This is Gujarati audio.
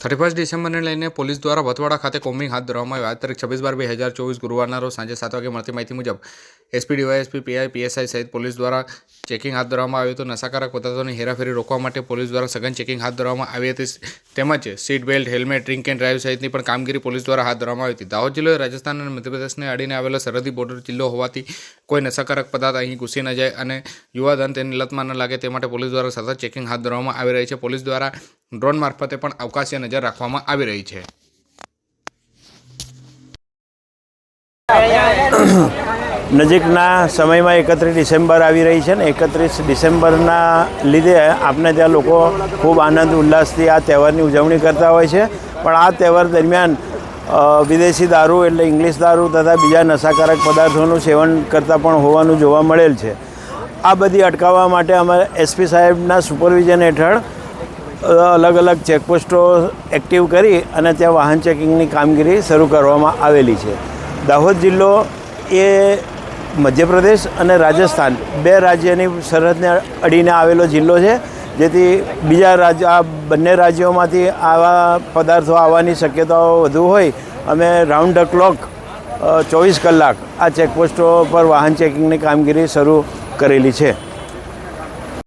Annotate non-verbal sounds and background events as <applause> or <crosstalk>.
થર્ટી ફર્સ્ટ ડિસેમ્બરને લઈને પોલીસ દ્વારા ભતવાડા ખાતે કોમ્બિંગ હાથ ધરવામાં આવ્યું આ તારીખ છવ્વીસ બાર બે હજાર ચોવીસ ગુરુવારના રોજ સાંજે સાત વાગે મળતી માહિતી મુજબ એસપી, ડીવાયએસપી, પીઆઈ, પીએસઆઈ સહિત પોલીસ દ્વારા ચેકિંગ હાથ ધરવામાં આવ્યું હતું. નશાકારક પદાર્થોની હેરાફેરી રોકવા માટે પોલીસ દ્વારા સઘન ચેકિંગ હાથ ધરવામાં આવી હતી. તેમજ seat belt helmet drink and drive સહિતની પણ કામગીરી પોલીસ દ્વારા હાથ ધરવામાં આવી હતી. દાહોદ જિલ્લો રાજસ્થાન અને મધ્યપ્રદેશને અડીને આવેલો સરહદી બોર્ડર જિલ્લો હોવાથી કોઈ નશાકારક પદાર્થ અહીં ઘૂસી ન જાય અને યુવાધન તેની લતમાં ન લાગે તે માટે પોલીસ દ્વારા સતત ચેકિંગ હાથ ધરવામાં આવી રહી છે. પોલીસ દ્વારા ડ્રોન મારફતે પણ અવકાશીય નજર રાખવામાં આવી રહી છે. <coughs> <coughs> <coughs> નજીકના સમયમાં એકત્રીસ ડિસેમ્બર આવી રહી છે ને એકત્રીસ ડિસેમ્બરના લીધે આપણે ત્યાં લોકો ખૂબ આનંદ, ઉલ્લાસથી આ તહેવારની ઉજવણી કરતા હોય છે. પણ આ તહેવાર દરમિયાન વિદેશી દારૂ એટલે ઇંગ્લિશ દારૂ તથા બીજા નશાકારક પદાર્થોનું સેવન કરતાં પણ હોવાનું જોવા મળેલ છે. આ બધી અટકાવવા માટે અમારે એસપી સાહેબના સુપરવિઝન હેઠળ અલગ અલગ ચેકપોસ્ટો એક્ટિવ કરી અને ત્યાં વાહન ચેકિંગની કામગીરી શરૂ કરવામાં આવેલી છે. દાહોદ જિલ્લો એ મધ્યપ્રદેશ અને રાજસ્થાન બે રાજ્યની સરહદને અડીને આવેલો જિલ્લો છે, જેથી બીજા રાજ્ય આ બંને રાજ્યોમાંથી આવા પદાર્થો આવવાની શક્યતાઓ વધુ હોય. અમે રાઉન્ડ ધ ક્લોક ચોવીસ કલાક આ ચેકપોસ્ટો પર વાહન ચેકિંગની કામગીરી શરૂ કરેલી છે.